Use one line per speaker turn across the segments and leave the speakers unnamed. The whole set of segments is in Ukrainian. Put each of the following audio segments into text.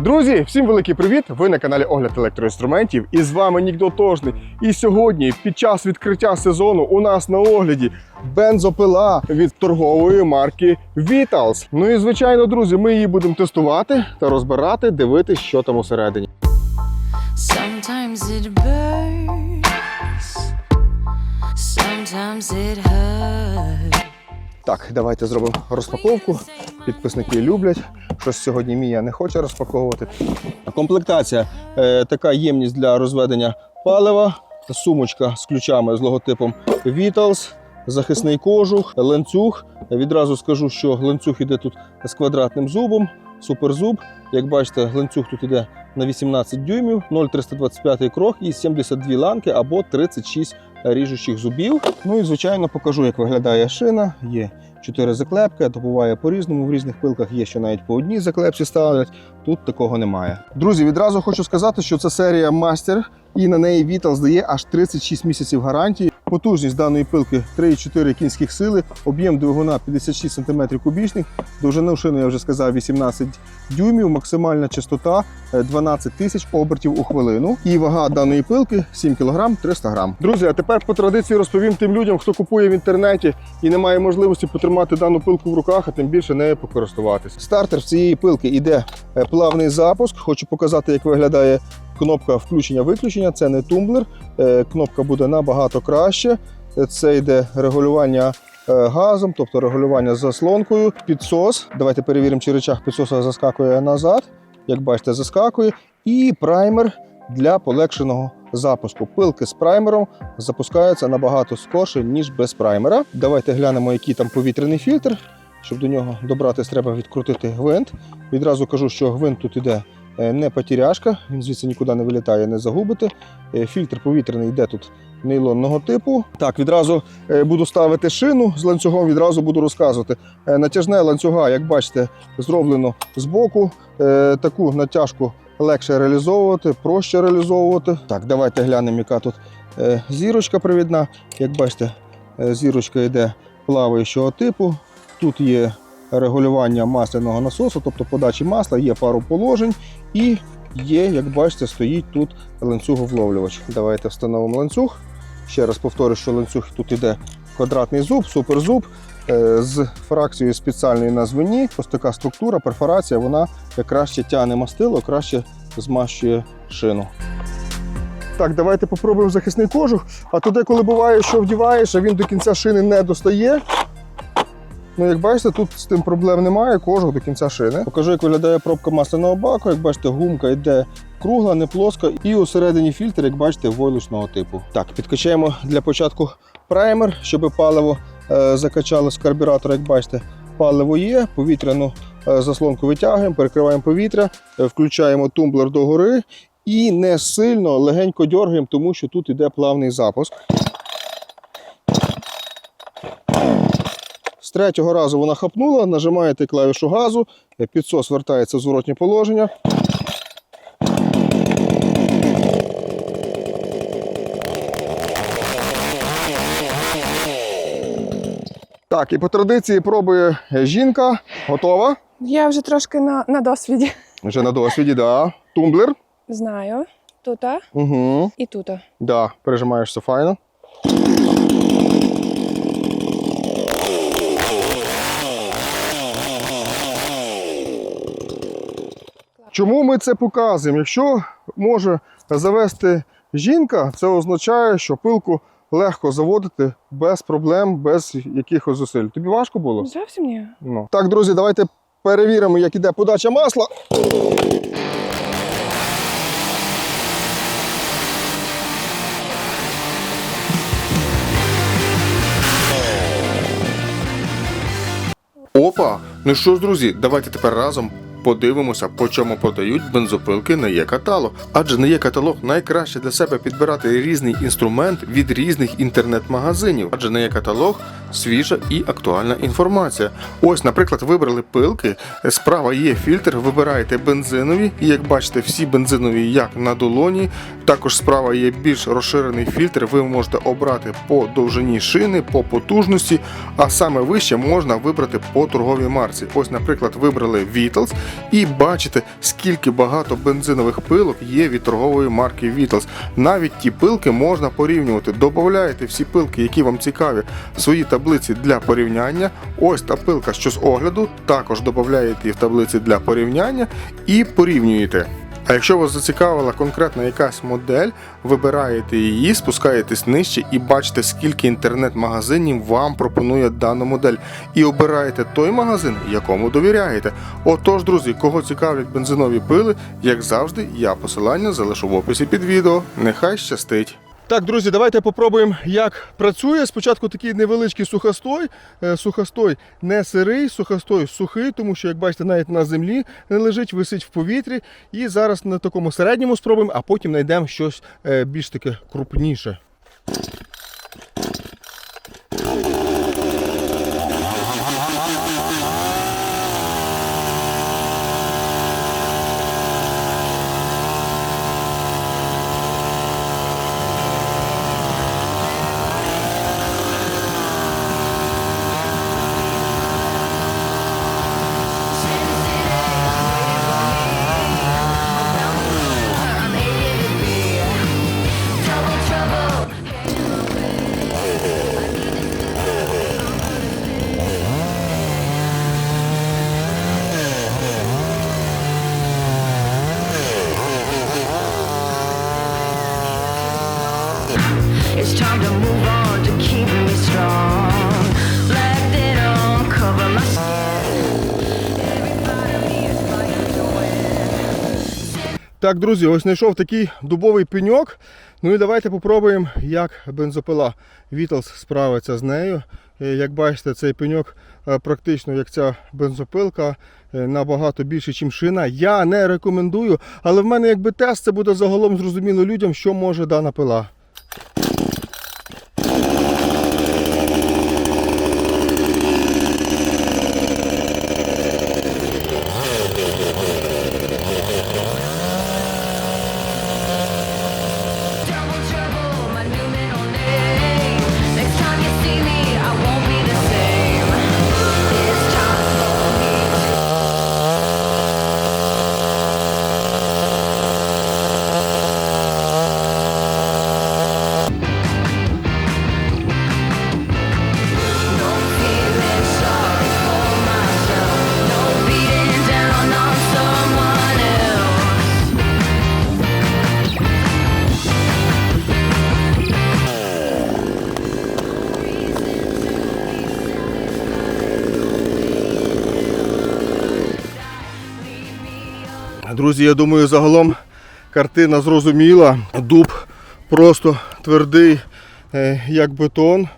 Друзі, всім великий привіт! Ви на каналі Огляд електроінструментів і з вами Нік Дотожний. І сьогодні, під час відкриття сезону, у нас на огляді бензопила від торгової марки Vitals. Ну і звичайно, друзі, ми її будемо тестувати та розбирати, дивитися, що там усередині.
Sometimes it burns, sometimes it hurts.
Так, давайте зробимо розпаковку. Підписники люблять. Щось сьогодні Мія не хоче розпаковувати. Комплектація е, така ємність для розведення палива, сумочка з ключами з логотипом Vitals, захисний кожух, ланцюг. Відразу скажу, що ланцюг іде тут з квадратним зубом, суперзуб. Як бачите, ланцюг тут іде на 18 дюймів, 0,325 крок і 72 ланки або 36 ріжучих зубів. Ну і звичайно покажу, як виглядає шина. Є чотири заклепки, то буває по-різному. В різних пилках є, що навіть по одній заклепці ставлять. Тут такого немає. Друзі, відразу хочу сказати, що це серія мастер, і на неї Вітал здає аж 36 місяців гарантії. Потужність даної пилки 3,4 кінських сили, об'єм двигуна 56 см кубічних, довжину шини я вже сказав 18 дюймів, максимальна частота е, 12 тисяч обертів у хвилину. І вага даної пилки 7 кг 300 г. Друзі, а тепер по традиції розповім тим людям, хто купує в інтернеті і не має можливості потримати дану пилку в руках, а тим більше нею покористуватись. Стартер цієї пилки іде е, плавний запуск. Хочу показати, як виглядає кнопка включення-виключення. Це не тумблер. Е, Кнопка буде набагато краще. Е, Це йде регулювання е, газом, тобто регулювання заслонкою. Підсос. Давайте перевіримо, чи речах підсоса заскакує назад. Як бачите, заскакує. І праймер для полегшеного запуску. Пилки з праймером запускаються набагато скорше, ніж без праймера. Давайте глянемо, який там повітряний фільтр. Щоб до нього добратися, треба відкрутити гвинт. Відразу кажу, що гвинт тут іде не потеряшка, він звідси нікуди не вилітає, не загубити. Е, Фільтр повітряний йде тут нейлонного типу. Так, відразу е, буду ставити шину з ланцюгом, відразу буду розказувати. Е, Натяжне ланцюга, як бачите, зроблено збоку. Е, Таку натяжку легше реалізовувати, проще реалізовувати. Так, давайте глянемо, яка тут е, зірочка привідна. Як бачите, е, зірочка йде плаваючого типу. Тут є регулювання масляного насосу, тобто подачі масла, є пару положень і є, як бачите, стоїть тут ланцюговловлювач. Давайте встановимо ланцюг. Ще раз повторю, що ланцюг тут іде квадратний зуб, суперзуб е, з фракцією спеціальної на звені. Ось така структура, перфорація, вона краще тягне мастило, краще змащує шину. Так, давайте попробуємо захисний кожух. А туди, коли буває, що вдіваєш, а він до кінця шини не достає. Ну, як бачите, тут з тим проблем немає, кожух до кінця шини. Покажу, як виглядає пробка масляного баку. Як бачите, гумка йде кругла, не плоска. І усередині фільтр, як бачите, войлочного типу. Так, підкачаємо для початку праймер, щоб паливо е, закачало з карбюратора, як бачите. Паливо є, повітряну е, заслонку витягуємо, перекриваємо повітря, е, включаємо тумблер догори і не сильно легенько дергаємо, тому що тут іде плавний запуск. Третього разу вона хапнула, нажимаєте клавішу газу, підсос вертається в зворотнє положення. Так, і по традиції пробує жінка. Готова?
Я вже трошки на, на досвіді.
Вже на досвіді, да. Тумблер.
Знаю. Тута
Угу.
і тута.
Да, пережимаєш все файно. Чому ми це показуємо? Якщо може завести жінка, це означає, що пилку легко заводити без проблем, без якихось зусиль. Тобі важко було?
Зовсім ні.
Ну. Так, друзі, давайте перевіримо, як іде подача масла.
Опа! Ну що ж, друзі, давайте тепер разом подивимося, по чому продають бензопилки на є-каталог. Адже на є-каталог найкраще для себе підбирати різний інструмент від різних інтернет-магазинів. Адже на є-каталог свіжа і актуальна інформація. Ось, наприклад, вибрали пилки. Справа є фільтр, вибираєте бензинові, і як бачите, всі бензинові як на долоні. Також справа є більш розширений фільтр. Ви можете обрати по довжині шини, по потужності, а саме вище можна вибрати по торговій марці. Ось, наприклад, вибрали Vitals і бачите, скільки багато бензинових пилок є від торгової марки Vitals. Навіть ті пилки можна порівнювати. Додаєте всі пилки, які вам цікаві, в свої таблиці для порівняння. Ось та пилка, що з огляду, також додаєте в таблиці для порівняння і порівнюєте. А якщо вас зацікавила конкретна якась модель, вибираєте її, спускаєтесь нижче і бачите, скільки інтернет-магазинів вам пропонує дану модель. І обираєте той магазин, якому довіряєте. Отож, друзі, кого цікавлять бензинові пили, як завжди, я посилання залишу в описі під відео. Нехай щастить!
Так, друзі, давайте попробуємо, як працює. Спочатку такий невеличкий сухостой. Е, Сухостой не сирий, сухостой сухий, тому що, як бачите, навіть на землі не лежить, висить в повітрі. І зараз на такому середньому спробуємо, а потім знайдемо щось е, більш таке крупніше. Так, друзі, ось знайшов такий дубовий пеньок. Ну і давайте попробуємо, як бензопила Vitals справиться з нею. Е, Як бачите, цей пеньок е, практично як ця бензопилка, е, набагато більше, ніж шина. Я не рекомендую, але в мене якби тест це буде загалом зрозуміло людям, що може дана пила. Друзі, я думаю, загалом картина зрозуміла. Дуб просто твердий, е, як бетон.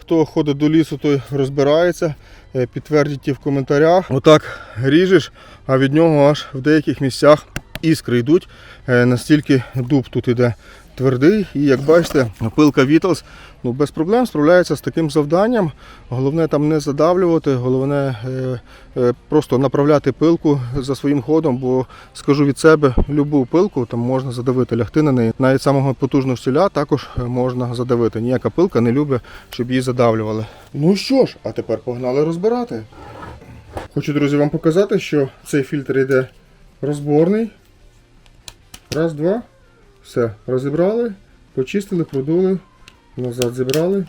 Хто ходить до лісу, той розбирається. Е, Підтвердіть в коментарях. Отак ріжеш, а від нього аж в деяких місцях іскри йдуть. Е, Настільки дуб тут іде твердий. І як бачите, пилка Vitals ну, без проблем справляється з таким завданням. Головне там не задавлювати, головне е, е, просто направляти пилку за своїм ходом, бо скажу від себе, любу пилку там можна задавити, лягти на неї. Навіть самого потужного стіля також е, можна задавити. Ніяка пилка не любить, щоб її задавлювали. Ну що ж, а тепер погнали розбирати. Хочу, друзі, вам показати, що цей фільтр йде розборний. Раз, два. Все, розібрали, почистили, продули, назад зібрали.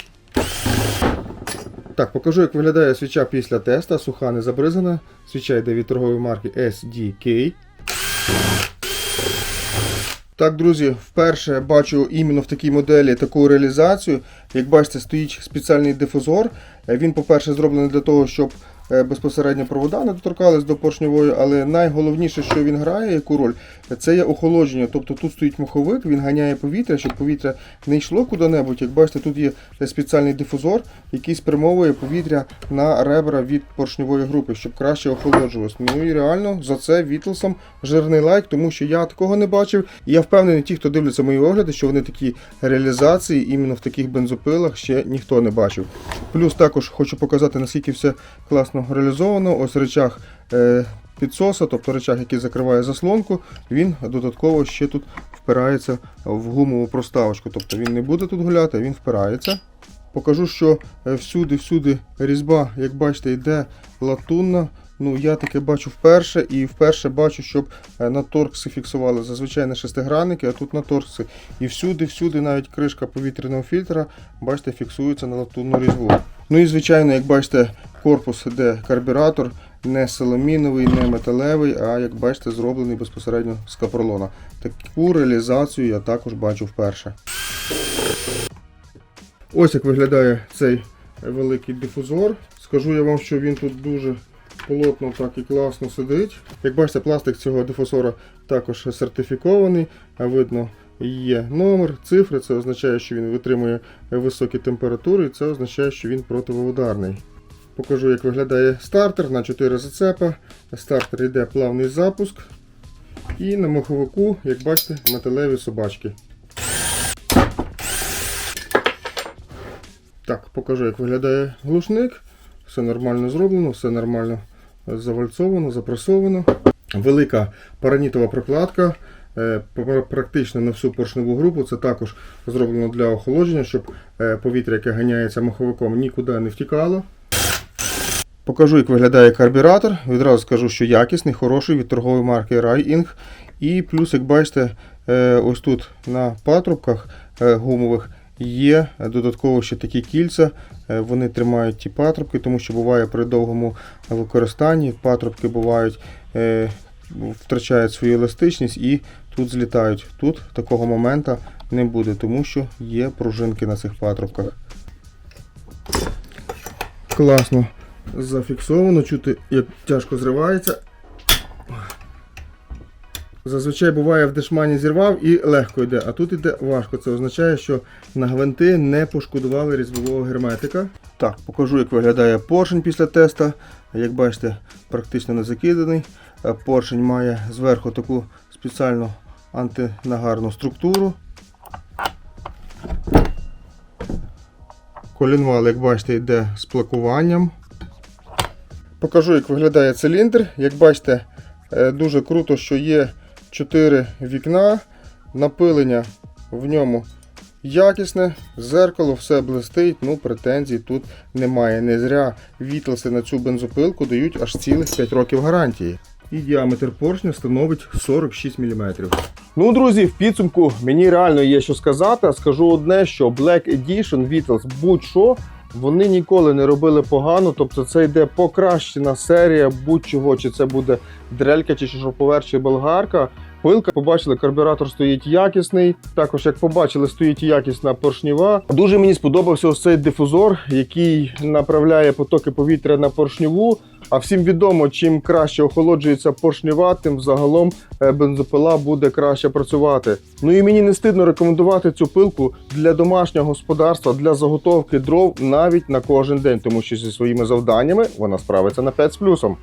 Так, покажу, як виглядає свіча після теста. Суха не забризана. Свіча йде від торгової марки SDK. Так, друзі, вперше бачу іменно в такій моделі таку реалізацію. Як бачите, стоїть спеціальний дифузор. Він, по-перше, зроблений для того, щоб безпосередньо провода не доторкались до поршньової, але найголовніше, що він грає, яку роль, це є охолодження. Тобто тут стоїть маховик, він ганяє повітря, щоб повітря не йшло куди-небудь. Як бачите, тут є спеціальний дифузор, який спрямовує повітря на ребра від поршньової групи, щоб краще охолоджувалось. Ну і реально за це Вітлсом жирний лайк, тому що я такого не бачив. І я впевнений, ті, хто дивляться мої огляди, що вони такі реалізації іменно в таких бензопилах ще ніхто не бачив. Плюс також хочу показати, наскільки все класно реалізовано. Ось речах е, підсоса, тобто речах, який закриває заслонку, він додатково ще тут впирається в гумову проставочку. Тобто він не буде тут гуляти, він впирається. Покажу, що всюди-всюди різьба, як бачите, йде латунна, Ну, я таке бачу вперше, і вперше бачу, щоб е, на торкси фіксували зазвичай на шестигранники, а тут на торкси. І всюди, всюди, навіть кришка повітряного фільтра, бачите, фіксується на латунну різьбу. Ну і звичайно, як бачите, корпус, де карбюратор, не соломіновий, не металевий, а як бачите, зроблений безпосередньо з капролона. Таку реалізацію я також бачу вперше. Ось як виглядає цей великий дифузор. Скажу я вам, що він тут дуже плотно так і класно сидить. Як бачите, пластик цього дифузора також сертифікований, видно є номер, цифри. Це означає, що він витримує високі температури, і це означає, що він противоударний. Покажу, як виглядає стартер на 4 зацепа. Стартер йде плавний запуск. І на маховику, як бачите, металеві собачки. Так, покажу, як виглядає глушник. Все нормально зроблено, все нормально завальцовано, запресовано. Велика паранітова прокладка. е, Практично на всю поршневу групу. Це також зроблено для охолодження, щоб е, повітря, яке ганяється маховиком, нікуди не втікало. Покажу, як виглядає карбюратор. Відразу скажу, що якісний, хороший від торгової марки Raiing. І плюс, як бачите, е, ось тут на патрубках е, гумових є додатково ще такі кільця. Е, Вони тримають ті патрубки, тому що буває при довгому використанні патрубки бувають, втрачають свою еластичність і тут злітають. Тут такого моменту не буде, тому що є пружинки на цих патрубках. Класно зафіксовано, чути, як тяжко зривається. Зазвичай буває в дешмані зірвав і легко йде, а тут йде важко. Це означає, що на гвинти не пошкодували різьбового герметика. Так, покажу, як виглядає поршень після теста. Як бачите, практично не закиданий. Е, Поршень має зверху таку спеціальну антинагарну структуру. Колінвал, як бачите, йде з плакуванням. Покажу, як виглядає циліндр. Як бачите, е, дуже круто, що є 4 вікна, напилення в ньому якісне, зеркало, все блистить, ну претензій тут немає. Не зря вітлси на цю бензопилку дають аж цілих 5 років гарантії. І діаметр поршня становить 46 мм. Ну, друзі, в підсумку мені реально є що сказати. Скажу одне, що Black Edition Beatles будь-що вони ніколи не робили погано. Тобто це йде покращена серія будь-чого, чи це буде дрелька, чи шуруповерт, болгарка. Пилка, побачили, карбюратор стоїть якісний. Також, як побачили, стоїть якісна поршнева. Дуже мені сподобався ось цей дифузор, який направляє потоки повітря на поршневу. А всім відомо, чим краще охолоджується поршнева, тим загалом е, бензопила буде краще працювати. Ну і мені не стидно рекомендувати цю пилку для домашнього господарства, для заготовки дров навіть на кожен день, тому що зі своїми завданнями вона справиться на 5 з плюсом.